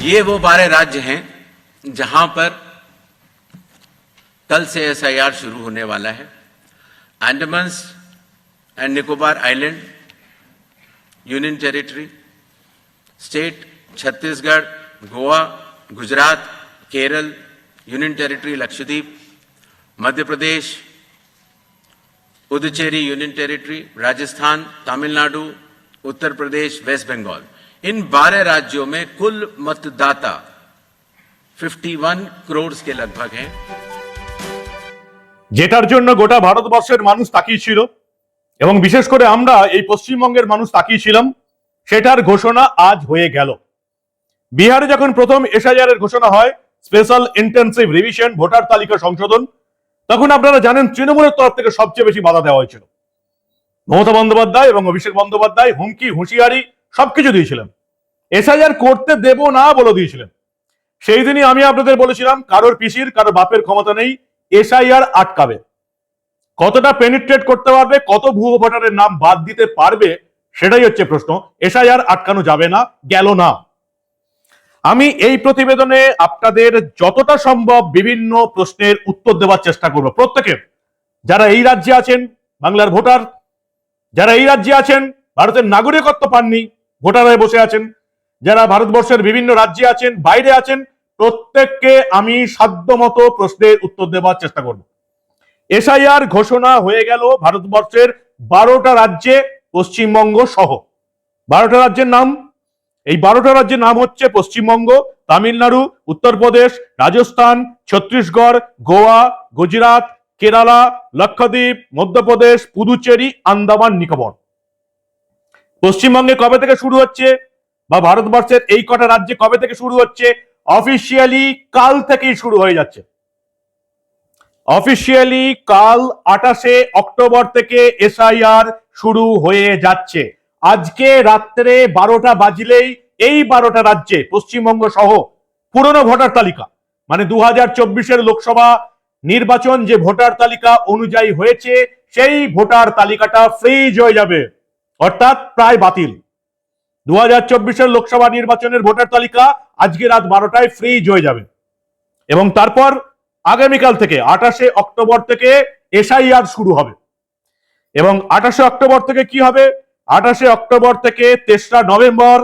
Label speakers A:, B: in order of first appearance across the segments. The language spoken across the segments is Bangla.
A: ये वो बारह राज्य हैं जहाँ पर कल से एसआईआर शुरू होने वाला है। Andaman and Nicobar island union territory state Chhattisgarh Goa Gujarat Kerala union territory Lakshadweep Madhya Pradesh Puducherry union territory Rajasthan Tamil Nadu Uttar Pradesh west Bengal इन 12 राज्यों में कुल मतदाता 51 करोड़ के लगभग हैं
B: যেটার জন্য গোটা ভারতবর্ষের মানুষ তাকিয়েছিল এবং বিশেষ করে আমরা এই পশ্চিমবঙ্গের মানুষ তাকিয়েছিলাম সেটার ঘোষণা আজ হয়ে গেল বিহারে যখন প্রথম এসআইআর এর ঘোষণা হয় স্পেশাল ইন্টেন্সিভ রিভিশন ভোটার তালিকা সংশোধন তখন আপনারা জানেন তৃণমূলের তরফ থেকে সবচেয়ে বেশি বাধা দেওয়া হয়েছিল মমতা বন্দ্যোপাধ্যায় এবং অভিষেক বন্দ্যোপাধ্যায় হুমকি হুঁশিয়ারি সবকিছু দিয়েছিলেন এসআইআর করতে দেব না বলে দিয়েছিলেন। সেই দিনই আমি আপনাদের বলেছিলাম, কারোর পিসির, কারোর বাপের ক্ষমতা নেই এসআইআর আটকাবে। কতটা পেনিট্রেট করতে পারবে, কত ভুয়ো ভোটারের নাম বাদ দিতে পারবে, সেটাই হচ্ছে প্রশ্ন। এসআইআর আটকানো যাবে না, গেল না। আমি এই প্রতিবেদনে আপনাদের যতটা সম্ভব বিভিন্ন প্রশ্নের উত্তর দেওয়ার চেষ্টা করব। প্রত্যেকে, যারা এই রাজ্যে আছেন, বাংলার ভোটার, যারা এই রাজ্যে আছেন, ভারতের নাগরিকত্ব পাননি ভোটার হয়ে বসে আছেন যারা ভারতবর্ষের বিভিন্ন রাজ্যে আছেন, বাইরে আছেন, প্রত্যেককে আমি সাধ্যমতো প্রশ্নের উত্তর দেওয়ার চেষ্টা করব। এসআইআর ঘোষণা হয়ে গেল ভারতবর্ষের বারোটা রাজ্যে পশ্চিমবঙ্গ সহ। বারোটা রাজ্যের নাম? এই বারোটা রাজ্যের নাম হচ্ছে পশ্চিমবঙ্গ, তামিলনাড়ু, উত্তরপ্রদেশ, রাজস্থান, ছত্তিশগড়, গোয়া, গুজরাট, কেরালা, লক্ষদ্বীপ, মধ্যপ্রদেশ, পুদুচেরি, আন্দামান, নিকোবর। পশ্চিমবঙ্গে কবে থেকে শুরু হচ্ছে? বা ভারতবর্ষের এই কটা রাজ্যে কবে থেকে শুরু হচ্ছে? অফিসিয়ালি কাল থেকেই শুরু হয়ে যাচ্ছে। অফিসিয়ালি কাল আঠাশে অক্টোবর থেকে এসআইআর শুরু হয়ে যাচ্ছে। আজকে রাত্রে বারোটা বাজলেই এই বারোটা রাজ্যে, পশ্চিমবঙ্গ সহ পুরনো ভোটার তালিকা মানে দু হাজার চব্বিশের লোকসভা নির্বাচন যে ভোটার তালিকা অনুযায়ী হয়েছে, সেই ভোটার তালিকাটা ফ্রিজ হয়ে যাবে, অর্থাৎ প্রায় বাতিল। দু হাজার চব্বিশের লোকসভা নির্বাচনের ভোটার তালিকা আজকে রাত বারোটায় ফ্রিজ হয়ে যাবে। এবং তারপর আগামীকাল থেকে আঠাশে অক্টোবর থেকে এসআইআর শুরু হবে। এবং আঠাশে অক্টোবর থেকে কি হবে? আঠাশে অক্টোবর থেকে তেসরা নভেম্বর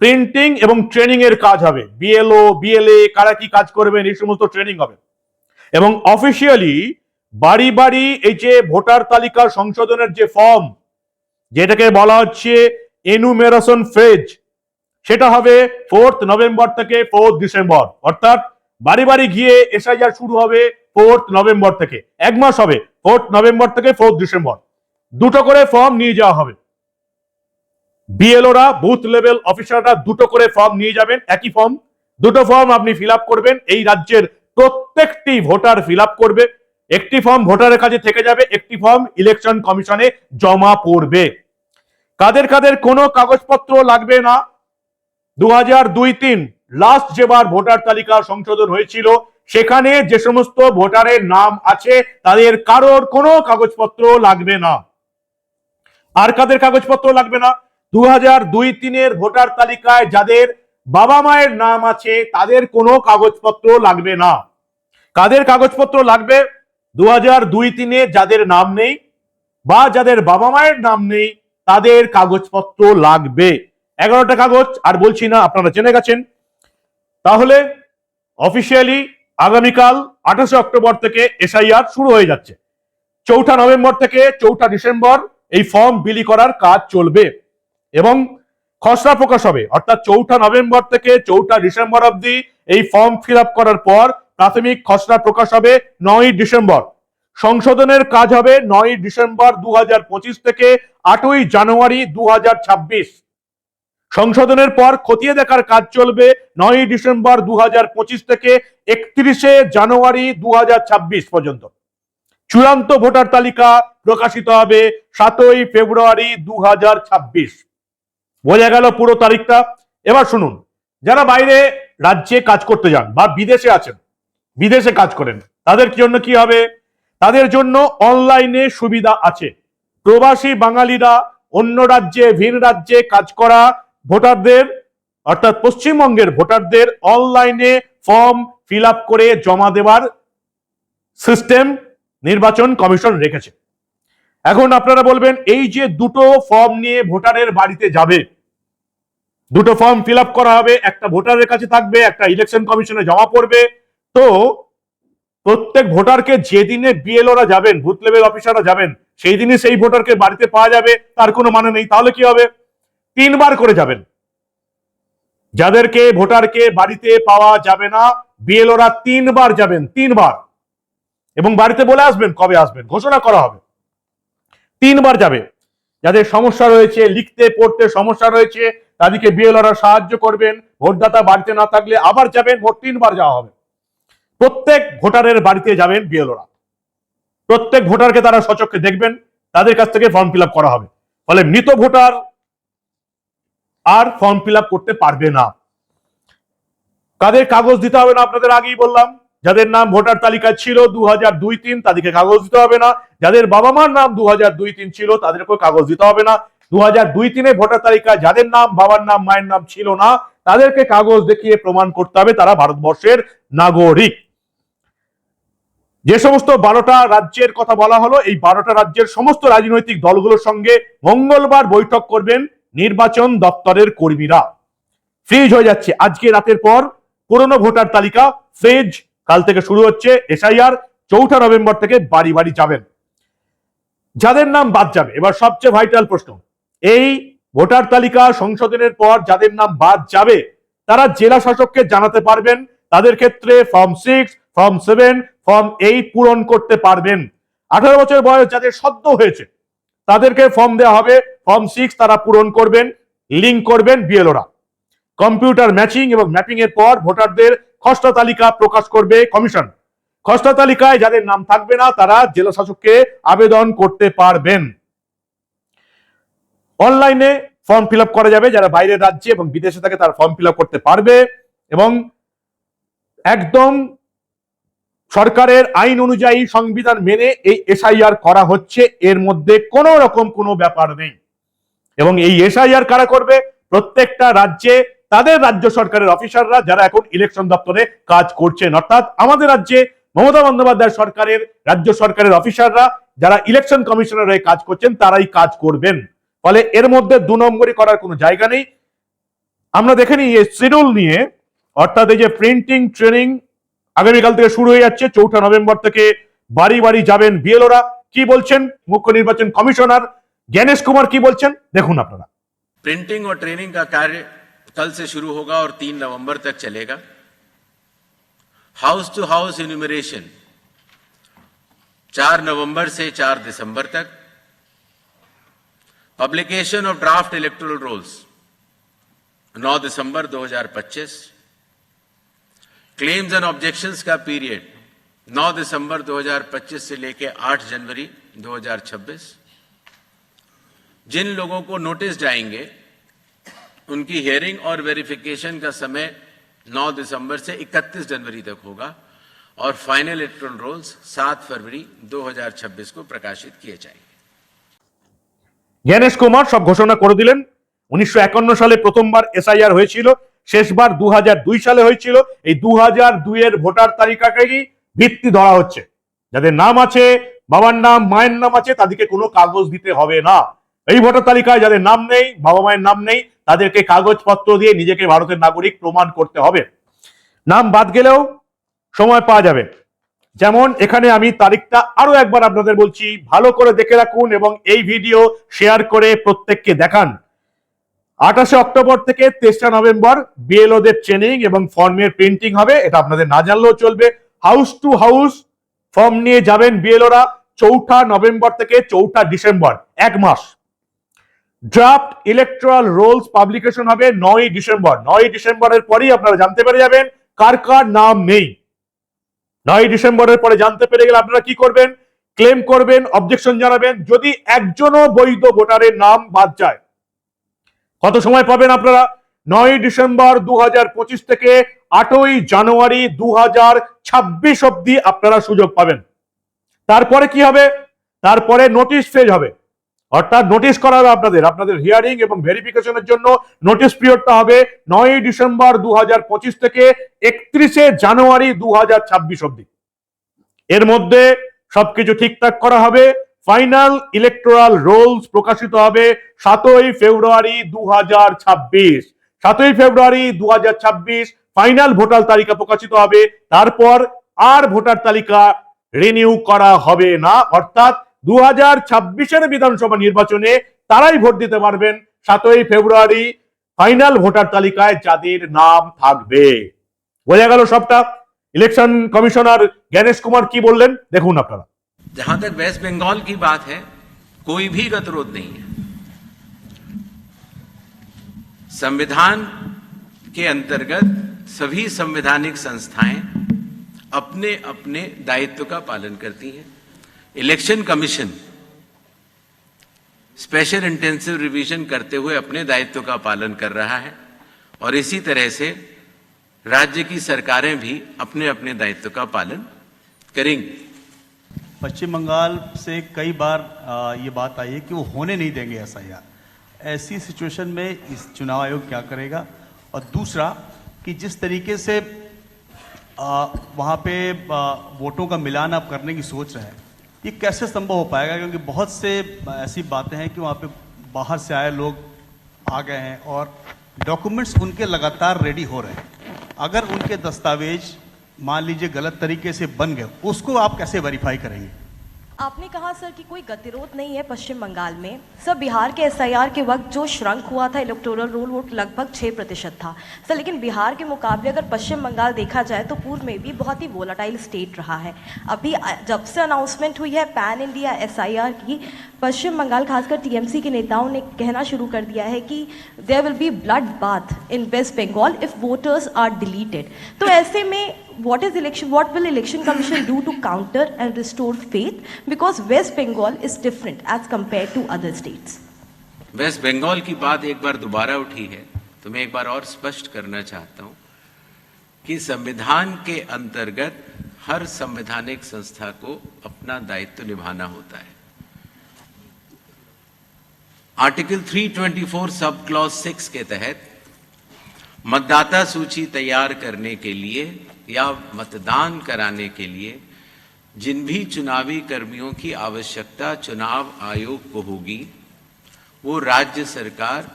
B: প্রিন্টিং এবং ট্রেনিং এর কাজ হবে। বিএলও বিএলএ কারা কি কাজ করবেন, এই সমস্ত ট্রেনিং হবে। এবং অফিসিয়ালি বাড়ি বাড়ি এই যে ভোটার তালিকা সংশোধনের যে ফর্ম যেটাকে বলা হচ্ছে এনুমেরেশন ফেজ সেটা হবে ফোর্থ নভেম্বর থেকে ফোর্থ ডিসেম্বর অর্থাৎ বাড়ি বাড়ি গিয়ে এসআইআর শুরু হবে ফোর্থ নভেম্বর থেকে। এক মাস হবে ফোর্থ নভেম্বর থেকে ফোর্থ ডিসেম্বর দুটো করে ফর্ম নিয়ে যাওয়া হবে। বিএলওরা বুথ লেভেল অফিসাররা দুটো করে ফর্ম নিয়ে যাবেন, একই ফর্ম দুটো ফর্ম আপনি ফিল করবেন, এই রাজ্যের প্রত্যেকটি ভোটার ফিল করবে। একটি ফর্ম ভোটারের কাছে থেকে যাবে, একটি ফর্ম ইলেকশন কমিশনে জমা পড়বে। কাদের কাদের কোনো কাগজপত্র লাগবে না? দু হাজার দুই তিন লাস্ট যেবার ভোটার তালিকা সংশোধন হয়েছিল, সেখানে যে সমস্ত ভোটারের নাম আছে, তাদের কারোর কোনো কাগজপত্র লাগবে না। আর কাদের কাগজপত্র লাগবে না? দু হাজার দুই তিনের ভোটার তালিকায় যাদের বাবা মায়ের নাম আছে, তাদের কোনো কাগজপত্র লাগবে না। কাদের কাগজপত্র লাগবে? দু হাজার দুই তিনে যাদের নাম নেই, বা যাদের বাবা মায়ের নাম নেই তাদের কাগজপত্র লাগবে। এগারোটা কাগজ, আর বলছি না, আপনারা জেনে গেছেন। তাহলে অফিসিয়ালি আগামীকাল আঠাশে অক্টোবর থেকে এসআইআর শুরু হয়ে যাচ্ছে। চৌঠা নভেম্বর থেকে চৌঠা ডিসেম্বর এই ফর্ম বিলি করার কাজ চলবে। এবং খসড়া প্রকাশ হবে। অর্থাৎ চৌঠা নভেম্বর থেকে চৌঠা ডিসেম্বর অবধি এই ফর্ম ফিল করার পর প্রাথমিক খসড়া প্রকাশ হবে নয় ডিসেম্বর। সংশোধনের কাজ হবে নয় ডিসেম্বর দু হাজার পঁচিশ থেকে আটই জানুয়ারি দু হাজার ছাব্বিশ। সংশোধনের পর খতিয়ে দেখার কাজ চলবে নয় ডিসেম্বর দু হাজার পঁচিশ থেকে একত্রিশে জানুয়ারি দু হাজার ছাব্বিশ পর্যন্ত। চূড়ান্ত ভোটার তালিকা প্রকাশিত হবে সাতই ফেব্রুয়ারি দু হাজার ছাব্বিশ। বোঝা গেল পুরো তারিখটা। এবার শুনুন, যারা বাইরে রাজ্যে কাজ করতে যান বা বিদেশে আছেন, বিদেশে কাজ করেন, তাদের জন্য কি হবে? তাদের জন্য অনলাইনে সুবিধা আছে। প্রবাসী বাঙালিরা অন্য রাজ্যে, ভিন রাজ্যে কাজ করা ভোটারদের, অর্থাৎ পশ্চিমবঙ্গের ভোটারদের অনলাইনে ফর্ম ফিল করে জমা দেওয়ার সিস্টেম নির্বাচন কমিশন রেখেছে। এখন আপনারা বলবেন, এই যে দুটো ফর্ম নিয়ে ভোটারের বাড়িতে যাবে, দুটো ফর্ম ফিল করা হবে, একটা ভোটারের কাছে থাকবে, একটা ইলেকশন কমিশনে জমা পড়বে, তো প্রত্যেক ভোটারকে যে যেদিনে বিএলওরা যাবেন বুথ লেভেল অফিসাররা যাবেন সেই দিনে সেই ভোটারকে বাড়িতে পাওয়া যাবে, তার কোনো মানে নেই। তাহলে কি হবে? তিনবার করে যাবেন। যাদেরকে ভোটারকে বাড়িতে পাওয়া যাবে না বিএলওরা তিনবার যাবেন, তিনবার। এবং বাড়িতে বলে আসবেন, কবে আসবেন? ঘোষণা করা হবে। তিনবার যাবে। যাদের সমস্যা রয়েছে, লিখতে, পড়তে সমস্যা রয়েছে, তাদেরকে বিএলওরা সাহায্য করবেন। ভোটদাতা বাড়িতে না থাকলে আবার যাবেন, ভোট তিনবার যাওয়া হবে। প্রত্যেক ভোটারের বাড়িতে যাবেন বিএলওরা। প্রত্যেক ভোটারকে তারা সচক্ষে দেখবেন, তাদের কাছ থেকে ফর্ম ফিল করা হবে। ফলে মৃত ভোটার আর ফর্ম ফিল করতে পারবে না। কাদের কাগজ দিতে হবে না আপনাদের আগেই বললাম। যাদের নাম ভোটার তালিকায় ছিল দু হাজার দুই তিন তাদেরকে কাগজ দিতে হবে না। যাদের বাবা মার নাম দু হাজার দুই তিন ছিল, তাদেরকেও কাগজ দিতে হবে না। দু হাজার দুই তিনে ভোটার তালিকায় যাদের নাম, বাবার নাম, মায়ের নাম ছিল না, তাদেরকে কাগজ দেখিয়ে প্রমাণ করতে হবে তারা ভারতবর্ষের নাগরিক। যে সমস্ত বারোটা রাজ্যের কথা বলা হলো, এই বারোটা রাজ্যের সমস্ত রাজনৈতিক দলগুলোর সঙ্গে মঙ্গলবার বৈঠক করবেন নির্বাচন দপ্তরের কর্মীরা। ফ্রিজ হয়ে যাচ্ছে। আজকে রাতের পর পুরনো ভোটার তালিকা, ফ্রিজ কাল থেকে শুরু হচ্ছে, এসআইআর চৌঠা নভেম্বর থেকে বাড়ি বাড়ি যাবেন। যাদের নাম বাদ যাবে, এবার সবচেয়ে ভাইটাল প্রশ্ন। এই ভোটার তালিকা সংশোধনের পর যাদের নাম বাদ যাবে, তারা জেলা শাসককে জানাতে পারবেন। তাদের ক্ষেত্রে form six, form seven form এই পূরণ করতে পারবেন। আঠারো বছর বয়স যাদের সদ্য হয়েছে, তাদেরকে ফর্ম দেওয়া হবে। ফর্ম সিক্স তারা পূরণ করবেন, লিঙ্ক করবেন বিএলওরা। কম্পিউটার ম্যাচিং এবং ম্যাপিং এর পর ভোটারদের খসড়া তালিকা প্রকাশ করবে কমিশন। খসড়া তালিকায় যাদের নাম থাকবে না, তারা জেলা শাসককে আবেদন করতে পারবেন। অনলাইনে ফর্ম ফিল করা যাবে, যারা বাইরের রাজ্যে এবং বিদেশে থাকে তারা ফর্ম ফিল করতে পারবে এবং একদম সরকারের আইন অনুযায়ী সংবিধান মেনে এই এসআইআর করা হচ্ছে, এর মধ্যে কোনো রকম কোনো ব্যাপার নেই। এবং এই এসআইআর কারা করবে? প্রত্যেকটা রাজ্যে, তাদের রাজ্য সরকারের অফিসাররা যারা এখন ইলেকশন দপ্তরে কাজ করছেন। অর্থাৎ আমাদের রাজ্যে মমতা বন্দ্যোপাধ্যায় সরকারের, রাজ্য সরকারের অফিসাররা যারা ইলেকশন কমিশনার হয়ে কাজ করছেন, তারাই কাজ করবেন। ফলে এর মধ্যে দু নম্বরই করার কোনো জায়গা নেই। আমরা দেখে নিই এই শিডিউল নিয়ে, অর্থাৎ এই যে প্রিন্টিং ট্রেনিং আগামীকাল থেকে শুরু হয়ে যাচ্ছে চৌঠা নভেম্বর থেকে বাড়ি বাড়ি যাবেন বিএলওরা কি বলছেন মুখ্য নির্বাচন কমিশনার জ্ঞানেশ কুমার কি বলছেন দেখুন আপনারা
A: प्रिंटिंग और ट्रेनिंग का कार्य कल से शुरू होगा और तीन नवंबर तक चलेगा हाउस टू हाउस इन्यूमरेशन चार नवंबर से चार दिसंबर तक publication of draft electoral rolls 9 दिसंबर 2025 क्लेम्स एंड ऑब्जेक्शंस का पीरियड 9 दिसंबर 2025 से लेकर 8 जनवरी 2026 जिन लोगों को नोटिस जाएंगे उनकी हियरिंग और वेरिफिकेशन का समय 9 दिसंबर से 31 जनवरी तक होगा और फाइनल इलेक्ट्रॉन रोल्स 7 फरवरी 2026 को प्रकाशित किए जाएंगे
B: জ্ঞানেশ কুমার সব ঘোষণা করে দিলেন উনিশশো সালে প্রথমবার এসআইআর হয়েছিল শেষবার দু হাজার দুই সালে হয়েছিল। এই দু হাজার দুইয়ের ভোটার তালিকাকেই ভিত্তি ধরা হচ্ছে। যাদের নাম আছে, বাবার নাম, মায়ের নাম আছে, তাদেরকে কোনো কাগজ দিতে হবে না। এই ভোটার তালিকায় যাদের নাম নেই, বাবা মায়ের নাম নেই, তাদেরকে কাগজপত্র দিয়ে নিজেকে ভারতের নাগরিক প্রমাণ করতে হবে। নাম বাদ গেলেও সময় পাওয়া যাবে। যেমন এখানে আমি তারিখটা আরও একবার আপনাদের বলছি। ভালো করে দেখে রাখুন এবং এই ভিডিও শেয়ার করে প্রত্যেককে দেখান। আঠাশে অক্টোবর থেকে তেসরা নভেম্বর বিএলওদের ট্রেনিং এবং ফর্মের প্রিন্টিং হবে। এটা আপনাদের না জানলেও চলবে। হাউস টু হাউস ফর্ম নিয়ে যাবেন বিএলওরা চৌঠা নভেম্বর থেকে চৌঠা ডিসেম্বর, এক মাস। ড্রাফট ইলেকট্রাল রোলস পাবলিকেশন হবে নয় ডিসেম্বর। নয় ডিসেম্বরের পরেই আপনারা জানতে পেরে যাবেন কার কার নাম নেই। নয় ডিসেম্বরের পরে জানতে পেরে গেলে আপনারা কি করবেন? ক্লেম করবেন অবজেকশন জানাবেন। যদি একজনও বৈধ ভোটারের নাম বাদ যায় কত সময় পাবেন আপনারা? নয় ডিসেম্বর দু হাজার পঁচিশ থেকে আটই জানুয়ারি দু হাজার ছাব্বিশ অব্দি আপনারা সুযোগ পাবেন। তারপরে কি হবে? তারপরে নোটিশ ফেজ হবে। অর্থাৎ নোটিশ করা হবে আপনাদের আপনাদের হিয়ারিং এবং ভেরিফিকেশনের জন্য নোটিশ পিরিয়ডটা হবে নয়ই ডিসেম্বর দু হাজার পঁচিশ থেকে একত্রিশে জানুয়ারি দু হাজার ছাব্বিশ অব্দি এর মধ্যে সবকিছু ঠিকঠাক করা হবে। ফাইনাল ইলেকটোরাল রোলস প্রকাশিত হবে সাতই ফেব্রুয়ারি দু হাজার ছাব্বিশ। সাতই ফেব্রুয়ারি দু হাজার ছাব্বিশ ফাইনাল ভোটার তালিকা প্রকাশিত হবে। তারপর আর ভোটার তালিকা রিনিউ করা হবে না। অর্থাৎ দু হাজার ছাব্বিশের বিধানসভা নির্বাচনে তারাই ভোট দিতে পারবেন সাতই ফেব্রুয়ারি ফাইনাল ভোটার তালিকায় যাদের নাম থাকবে। বোঝা গেল সবটা? ইলেকশন কমিশনার জ্ঞানেশ কুমার কি বললেন? দেখুন আপনারা।
A: जहाँ तक वेस्ट बंगाल की बात है, कोई भी गतिरोध नहीं है। संविधान के अंतर्गत सभी संवैधानिक संस्थाएँ अपने अपने दायित्व का पालन करती हैं। Election commission special intensive revision करते हुए अपने दायित्व का पालन कर रहा है और इसी तरह से राज्य की सरकारें भी अपने अपने दायित्व का पालन करेंगी।
C: पश्चिम बंगाल से कई बार आ, ये बात आई है कि वो होने नहीं देंगे एस ऐसा ऐसी सिचुएशन में इस चुनाव आयोग क्या करेगा? और दूसरा कि जिस तरीके से आ, वहाँ पे आ, वोटों का मिलान आप करने की सोच रहे हैं ये कैसे संभव हो पाएगा? क्योंकि बहुत से ऐसी बातें हैं कि वहाँ पे बाहर से आए लोग आ गए हैं और डॉक्यूमेंट्स उनके लगातार रेडी हो रहे हैं। अगर उनके दस्तावेज़ मान लीजिए गलत तरीके से बन गए, उसको आप कैसे वेरीफाई करेंगे?
D: आपने कहा सर कि कोई गतिरोध नहीं है पश्चिम बंगाल में। सर बिहार के एसआईआर के वक्त जो श्रंक हुआ था इलेक्टोरल रोल वोट लगभग छः प्रतिशत था। सर लेकिन बिहार के मुकाबले अगर पश्चिम बंगाल देखा जाए तो पूर्व में भी बहुत ही वोलाटाइल स्टेट रहा है। अभी जब से अनाउंसमेंट हुई है पैन इंडिया एसआईआर की, पश्चिम बंगाल, खासकर टीएमसी के नेताओं ने कहना शुरू कर दिया है कि there will be blood bath in west Bengal if voters are deleted तो ऐसे में what is election what will election commission do to counter and restore faith because west bengal is different as compared to other states
A: west Bengal की बात एक बार दोबारा उठी है तो मैं एक बार और स्पष्ट करना चाहता हूँ कि संविधान के अंतर्गत हर संवैधानिक संस्था को अपना दायित्व निभाना होता है आर्टिकल 324 सब क्लॉज 6 के तहत मतदाता सूची तैयार करने के लिए या मतदान कराने के लिए जिन भी चुनावी कर्मियों की आवश्यकता चुनाव आयोग को होगी, वो राज्य सरकार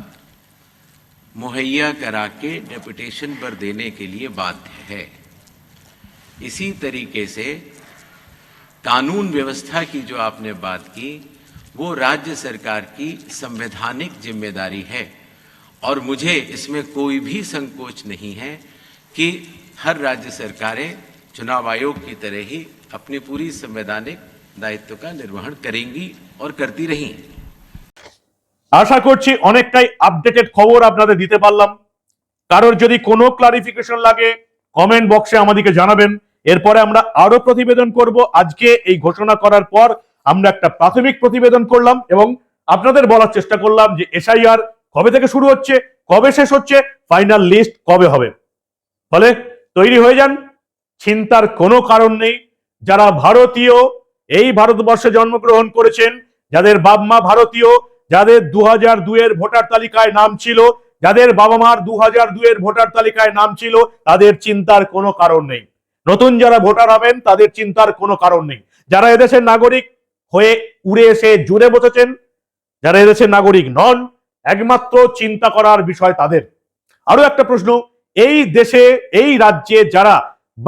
A: मुहैया करा के डेपुटेशन पर देने के लिए बाध्य है। इसी तरीके से कानून व्यवस्था की जो आपने बात की, वो राज्य सरकार की संवैधानिक ज़िम्मेदारी है। और मुझे इसमें कोई भी संकोच नहीं है कि हर राज्य सरकारें चुनाव आयोग की तरह ही अपनी पूरी संवैधानिक दायित्व का निर्वहन करेंगी और करती रही हैं
B: আশা করছি অনেকটাই আপডেটেড খবর আপনাদের দিতে পারলাম কারোর যদি কোনো ক্লারিফিকেশন লাগে কমেন্ট বক্সে আমাদেরকে জানাবেন এরপরে আমরা আরো প্রতিবেদন করব আজকে এই ঘোষণা করার পর আমরা একটা প্রাথমিক প্রতিবেদন করলাম এবং আপনাদের বলার চেষ্টা করলাম যে এসআইআর কবে থেকে শুরু হচ্ছে কবে শেষ হচ্ছে ফাইনাল লিস্ট কবে হবে ফলে তৈরি হয়ে যান। চিন্তার কোনো কারণ নেই। যারা ভারতীয়, এই ভারতবর্ষে জন্মগ্রহণ করেছেন, যাদের বাপ মা ভারতীয়, যাদের দু হাজার দুয়ের ভোটার তালিকায় নাম ছিল, যাদের বাবা মার দু হাজার দুয়ের ভোটার তালিকায় নাম ছিল, তাদের চিন্তার কোনো কারণ নেই। নতুন যারা ভোটার হবেন, তাদের চিন্তার কোনো কারণ নেই। যারা এদেশের নাগরিক হয়ে উড়ে এসে জুড়ে বসেছেন, যারা এদেশের নাগরিক নন, একমাত্র চিন্তা করার বিষয় তাদের। আরও একটা প্রশ্ন এই দেশে, এই রাজ্যে যারা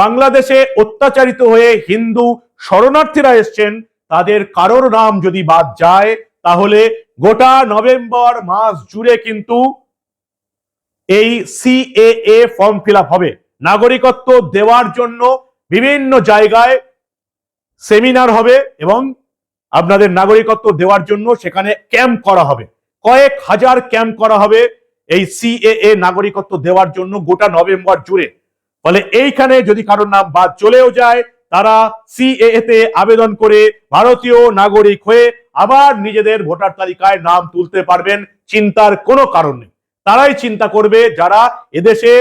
B: বাংলাদেশে অত্যাচারিত হয়ে হিন্দু শরণার্থীরা এসছেন, তাদের কারোর নাম যদি বাদ যায়, তাহলে গোটা নভেম্বর মাস জুড়ে কিন্তু এই সিএএ ফর্ম ফিল হবে। নাগরিকত্ব দেওয়ার জন্য বিভিন্ন জায়গায় সেমিনার হবে এবং আপনাদের নাগরিকত্ব দেওয়ার জন্য সেখানে ক্যাম্প করা হবে। কয়েক হাজার ক্যাম্প করা হবে। এই সিএএ নাগরিকত্ব দেওয়ার জন্য গোটা নভেম্বর জুড়ে। ফলে এইখানে যদি কারোর নাম বাদ চলেও যায়, তারা সিএএ তে আবেদন করে ভারতীয় নাগরিক হয়ে আবার নিজেদের ভোটার তালিকায় নাম তুলতে পারবেন, চিন্তার কোনো কারণ নেই। তারাই চিন্তা করবে যারা এদেশে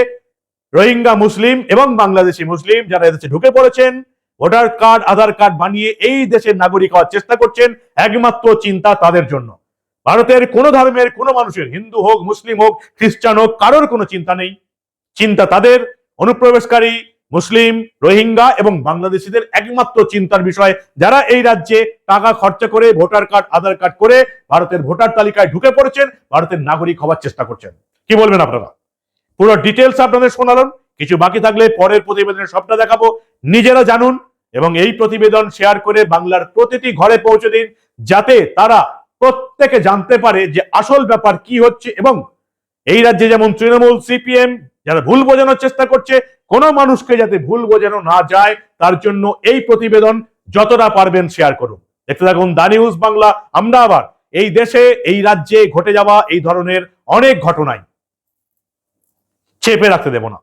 B: রোহিঙ্গা মুসলিম এবং বাংলাদেশি মুসলিম যারা এদেশে ঢুকে পড়েছেন, ভোটার কার্ড, আধার কার্ড বানিয়ে এই দেশের নাগরিক হওয়ার চেষ্টা করছেন, একমাত্র চিন্তা তাদের জন্য। ভারতের কোনো ধর্মের, কোনো মানুষের, হিন্দু হোক, মুসলিম হোক, খ্রিস্টান হোক, কারোর কোনো চিন্তা নেই। চিন্তা তাদের অনুপ্রবেশকারী, মুসলিম, রোহিঙ্গা এবং বাংলাদেশিদের একমাত্র চিন্তার বিষয়। যারা এই রাজ্যে টাকা খরচা করে ভোটার কার্ড, আধার কার্ড করে ভারতের ভোটার তালিকায় ঢুকে পড়েছেন, ভারতের নাগরিক হওয়ার চেষ্টা করছেন। কি বলবেন আপনারা? পুরো ডিটেলস আপনাদের শোনালাম। কিছু বাকি থাকলে পরের প্রতিবেদনের সবটা দেখাবো। নিজেরা জানুন এবং এই প্রতিবেদন শেয়ার করে বাংলার প্রতিটি ঘরে পৌঁছে দিন, যাতে তারা প্রত্যেকে জানতে পারে যে আসল ব্যাপার কি হচ্ছে এবং এই রাজ্যে যেমন তৃণমূল, সিপিএম যারা ভুল বোঝানোর চেষ্টা করছে, কোনো মানুষকে যাতে ভুল বোঝানো না যায়, তার জন্য এই প্রতিবেদন যতটা পারবেন শেয়ার করুন। দেখতে থাকুন দা নিউজ বাংলা আমরা আবার এই দেশে, এই রাজ্যে ঘটে যাওয়া এই ধরনের অনেক ঘটনায় চেপে রাখতে দেব না।